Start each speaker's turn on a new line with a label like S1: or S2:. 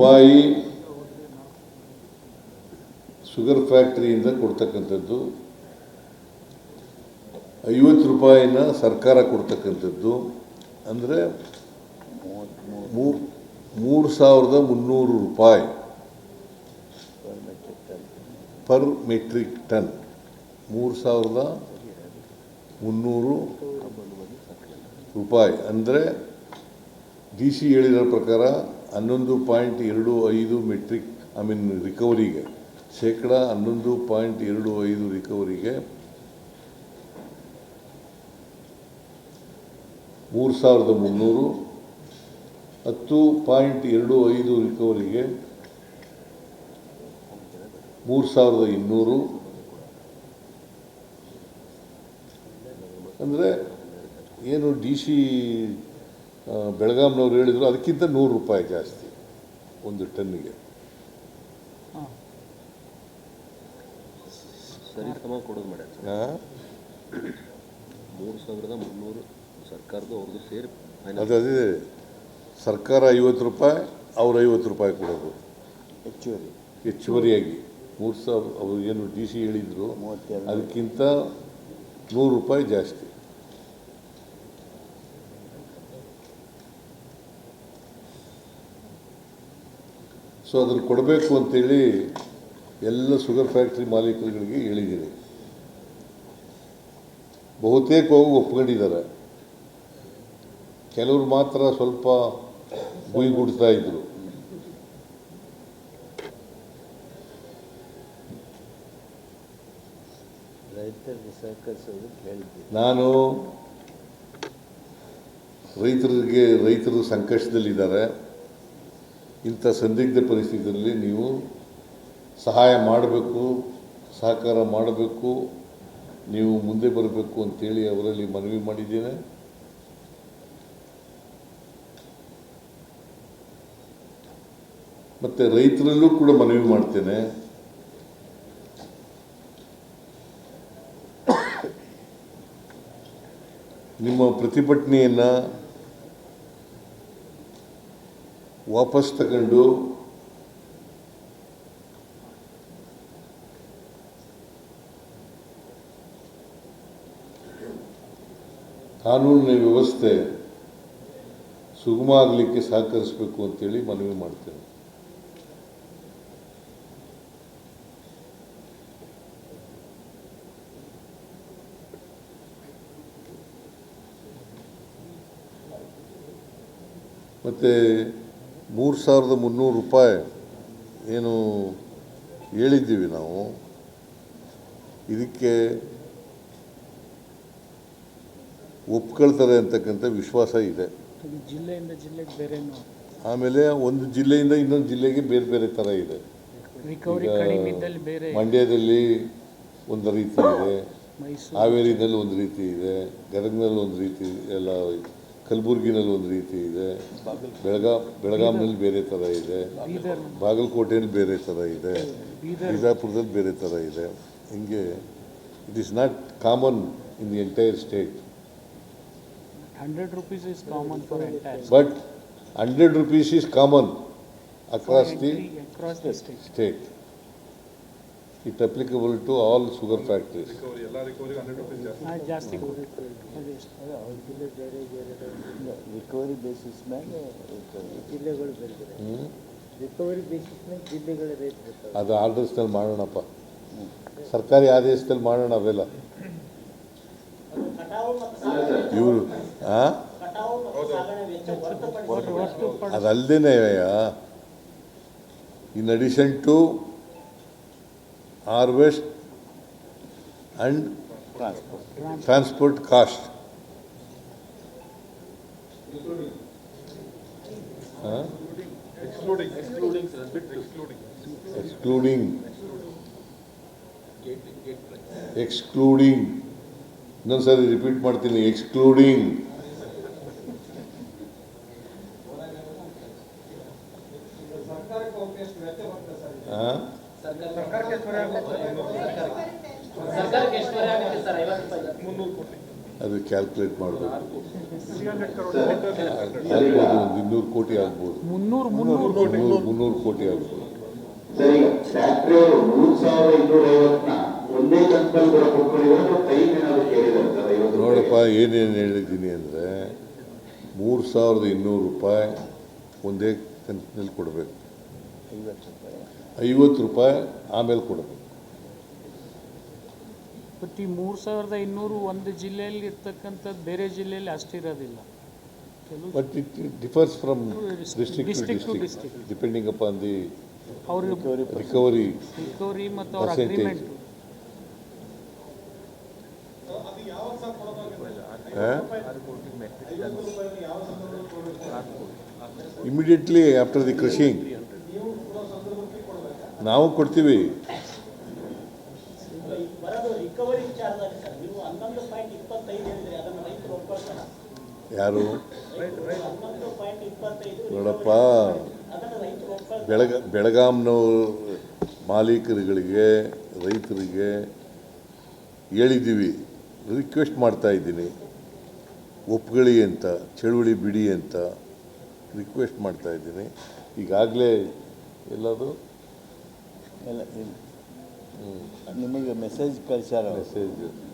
S1: ರೂಪಾಯಿ ಶುಗರ್ ಫ್ಯಾಕ್ಟ್ರಿಯಿಂದ ಕೊಡ್ತಕ್ಕಂಥದ್ದು, ಐವತ್ತು ರೂಪಾಯಿನ ಸರ್ಕಾರ ಕೊಡ್ತಕ್ಕಂಥದ್ದು, ಅಂದರೆ ಮೂರು ಸಾವಿರದ ಮುನ್ನೂರು ರೂಪಾಯಿ ಪರ್ ಮೆಟ್ರಿಕ್ ಟನ್ ಮೂರು ಸಾವಿರದ ಮುನ್ನೂರು ರೂಪಾಯಿ. ಅಂದರೆ ಡಿ ಸಿ ಹೇಳಿರೋ ಪ್ರಕಾರ ಹನ್ನೊಂದು ಪಾಯಿಂಟ್ ಎರಡು ಐದು ಮೆಟ್ರಿಕ್ ಐ ಮೀನ್ ರಿಕವರಿಗೆ ಶೇಕಡ ಹನ್ನೊಂದು ಪಾಯಿಂಟ್ ಎರಡು ಐದು ರಿಕವರಿಗೆ ಮೂರು ಸಾವಿರದ ಮುನ್ನೂರು, ಹತ್ತು ಪಾಯಿಂಟ್ ಎರಡು ಐದು ರಿಕವರಿಗೆ ಮೂರು ಸಾವಿರದ ಇನ್ನೂರು. ಅಂದರೆ ಏನು ಡಿ ಸಿ ಬೆಳಗಾಂನವ್ರು ಹೇಳಿದ್ರು ಅದಕ್ಕಿಂತ ನೂರು ರೂಪಾಯಿ ಜಾಸ್ತಿ ಒಂದು ಟನ್ನಿಗೆ.
S2: ಸರಿ ಸಮ ಕೊಡೋದು ಮಾಡ್ಯಾರ? ಮೂರು ಸಾವಿರದ ಮುನ್ನೂರು ಸರ್ಕಾರದ ಅವ್ರದ್ದು ಸೇರಿ ಫೈನಲ್
S1: ಅದು ಅದೇ ಸರ್ಕಾರ ಐವತ್ತು ರೂಪಾಯಿ ಅವ್ರು ಐವತ್ತು ರೂಪಾಯಿ ಕೊಡೋದು.
S3: ಹೆಚ್ಚುವರಿ.
S1: ಹೆಚ್ಚುವರಿಯಾಗಿ. ಮೂರು ಸಾವಿರ ಅವರು ಏನು ಡಿ ಸಿ ಹೇಳಿದರು ಅದಕ್ಕಿಂತ ನೂರು ರೂಪಾಯಿ ಜಾಸ್ತಿ. ಸೊ ಅದನ್ನು ಕೊಡಬೇಕು ಅಂತೇಳಿ ಎಲ್ಲ ಶುಗರ್ ಫ್ಯಾಕ್ಟ್ರಿ ಮಾಲೀಕರುಗಳಿಗೆ ಹೇಳಿದ್ದೀನಿ. ಬಹುತೇಕ ಹೋಗಿ ಒಪ್ಕೊಂಡಿದ್ದಾರೆ. ಕೆಲವರು ಮಾತ್ರ ಸ್ವಲ್ಪ ಗುಯ್ಗುಡ್ತಾ ಇದ್ರು. ನಾನು ರೈತರಿಗೆ ರೈತರು ಸಂಕಷ್ಟದಲ್ಲಿದ್ದಾರೆ. ಇಂಥ ಸಂದಿಗ್ಧ ಪರಿಸ್ಥಿತಿಯಲ್ಲಿ ನೀವು ಸಹಾಯ ಮಾಡಬೇಕು, ಸಹಕಾರ ಮಾಡಬೇಕು, ನೀವು ಮುಂದೆ ಬರಬೇಕು ಅಂತೇಳಿ ಅವರಲ್ಲಿ ಮನವಿ ಮಾಡಿದ್ದೇನೆ. ಮತ್ತು ರೈತರಲ್ಲೂ ಕೂಡ ಮನವಿ ಮಾಡ್ತೇನೆ. ನಿಮ್ಮ ಪ್ರತಿಭಟನೆಯನ್ನು ವಾಪಸ್ ತಗೊಂಡು ಕಾನೂನಿನ ವ್ಯವಸ್ಥೆ ಸುಗಮ ಆಗಲಿಕ್ಕೆ ಸಹಕರಿಸಬೇಕು ಅಂತೇಳಿ ಮನವಿ ಮಾಡ್ತೇನೆ. ಮತ್ತು ಮೂರು ಸಾವಿರದ ಮುನ್ನೂರು ರೂಪಾಯಿ ಏನು ಹೇಳಿದ್ದೀವಿ ನಾವು. ಇದಕ್ಕೆ ಒಪ್ಕೊಳ್ತಾರೆ ಅಂತಕ್ಕಂಥ ವಿಶ್ವಾಸ ಇದೆ.
S4: ಜಿಲ್ಲೆಯಿಂದ ಜಿಲ್ಲೆಗೆ ಬೇರೆ
S1: ಆಮೇಲೆ ಒಂದು ಜಿಲ್ಲೆಯಿಂದ ಇನ್ನೊಂದು ಜಿಲ್ಲೆಗೆ ಬೇರೆ ಬೇರೆ ಥರ ಇದೆ. ಮಂಡ್ಯದಲ್ಲಿ ಒಂದು ರೀತಿ ಇದೆ. ಹಾವೇರಿನಲ್ಲಿ ಒಂದು ರೀತಿ ಇದೆ. ಗದಗ್ನಲ್ಲಿ ಒಂದು ರೀತಿ ಎಲ್ಲ ಕಲಬುರ್ಗಿನಲ್ಲಿ ಒಂದು ರೀತಿ ಇದೆ. ಬೆಳಗಾ ಬೆಳಗಾಂನಲ್ಲಿ ಬೇರೆ ಥರ ಇದೆ. ಬಾಗಲಕೋಟೆಯಲ್ಲಿ ಬೇರೆ ಥರ ಇದೆ. ಬಿಜಾಪುರದಲ್ಲಿ ಬೇರೆ ಥರ ಇದೆ. ಹಿಂಗೆ
S4: it is not
S1: common in the entire state hundred rupees
S4: is common for
S1: but hundred rupees is common across the
S4: state it applicable to
S3: all sugar factories recovery basis ಮೇಲೆ ಜಿಲ್ಲೆಗಳು ರಿಕವರಿ ಬೇಸಿಸ್ ಮೇಲೆ ಜಿಲ್ಲೆಗಳ rate
S1: ಅದು ಆರ್ಡರ್ಸ್ನಲ್ಲಿ ಮಾಡೋಣಪ್ಪ. ಸರ್ಕಾರಿ ಆದೇಶದಲ್ಲಿ ಮಾಡೋಣ ಅವೆಲ್ಲ. ಇವರು ಹಾಂ ಅದಲ್ಲದೆ in addition to harvest and
S3: transport
S1: transport cost excluding excluding ಇನ್ನೊಂದು ಸಾರಿ ರಿಪೀಟ್ ಮಾಡ್ತೀನಿ ಎಕ್ಸ್ಕ್ಲೂಡಿಂಗ್ ಹಾಂ
S5: ಸರ್ಕಾರಕ್ಕೆ ಎಷ್ಟು ಹೊರೆ ಆಗುತ್ತೆ ಸರ್ ಐವತ್ತು ರೂಪಾಯಿ
S1: ಅದು ಕ್ಯಾಲ್ಕುಲೇಟ್ ಮಾಡಬೇಕು. ಆಗ್ಬೋದು ಒಂದು ಇನ್ನೂರು ಕೋಟಿ ಆಗ್ಬೋದು
S4: ಮುನ್ನೂರು ಮುನ್ನೂರು
S1: ಕೋಟಿ ಮುನ್ನೂರು ಕೋಟಿ ಆಗ್ಬೋದು.
S5: ಸರಿ ಫ್ಯಾಕ್ಟ್ರಿ ಮೂರು ಸಾವಿರದ ಇನ್ನೂರ ಐವತ್ತನ್ನ ಒಂದೇ ಕಂತಲ್ಲಿ ಕೂಡ ಕೊಟ್ಕೊಂಡಿದ್ದಾರೆ
S1: ನೋಡಪ್ಪ ಏನೇನು ಹೇಳಿದ್ದೀನಿ ಅಂದರೆ ಮೂರು ಸಾವಿರದ ಇನ್ನೂರು ರೂಪಾಯಿ ಒಂದೇ ಕಂತಿನಲ್ಲಿ ಕೊಡಬೇಕು.
S3: ಐವತ್ತು ರೂಪಾಯಿ
S1: ಆಮೇಲೆ ಕೊಡಬೇಕು.
S4: ಬಟ್ ಈ ಮೂರು ಸಾವಿರದ ಇನ್ನೂರು ಒಂದು ಜಿಲ್ಲೆಯಲ್ಲಿ ಇರ್ತಕ್ಕಂಥದ್ದು ಬೇರೆ ಜಿಲ್ಲೆಯಲ್ಲಿ ಅಷ್ಟಿರೋದಿಲ್ಲ
S1: but it differs from district to
S4: District to
S1: district.
S4: district.
S1: Depending upon the
S4: ಅವ್ರಿಗೆ
S1: ರಿಕವರಿ
S4: ರಿಕವರಿ ಮತ್ತು ಅವ್ರ
S1: Percentage.
S4: Agreement
S1: immediately after the crushing ನಾವು ಕೊಡ್ತೀವಿ
S6: ಬರೋದು ರಿಕವರಿ ಚಾರ್ಜ್ ಆಗಿ ಸರ್ ನೀವು ಹನ್ನೊಂದು ಪಾಯಿಂಟ್ ಇಪ್ಪತ್ತೈದು ಹೇಳಿದ್ರೆ ಅದನ್ನು ರೈತರು ಕೊಡ್ತೀವಿ.
S1: ಯಾರು? ನೋಡಪ್ಪ. ಬೆಳಗ, ಬೆಳಗಾಂನವ್ರ ಮಾಲೀಕರುಗಳಿಗೆ, ರೈತರಿಗೆ ಹೇಳಿದ್ದೀವಿ. ರಿಕ್ವೆಸ್ಟ್ ಮಾಡ್ತಾ ಇದ್ದೀನಿ. ಒಪ್ಕೊಳ್ಳಿ ಅಂತ, ಚಳುವಳಿ ಬಿಡಿ ಅಂತ ರಿಕ್ವೆಸ್ಟ್ ಮಾಡ್ತಾ ಇದ್ದೀನಿ. ಈಗಾಗಲೇ ಎಲ್ಲದು
S3: ಎಲ್ಲ. ನಿಮಗೆ ಮೆಸೇಜ್ ಕಳಿಸ್ಯಾರ.
S1: ಮೆಸೇಜ್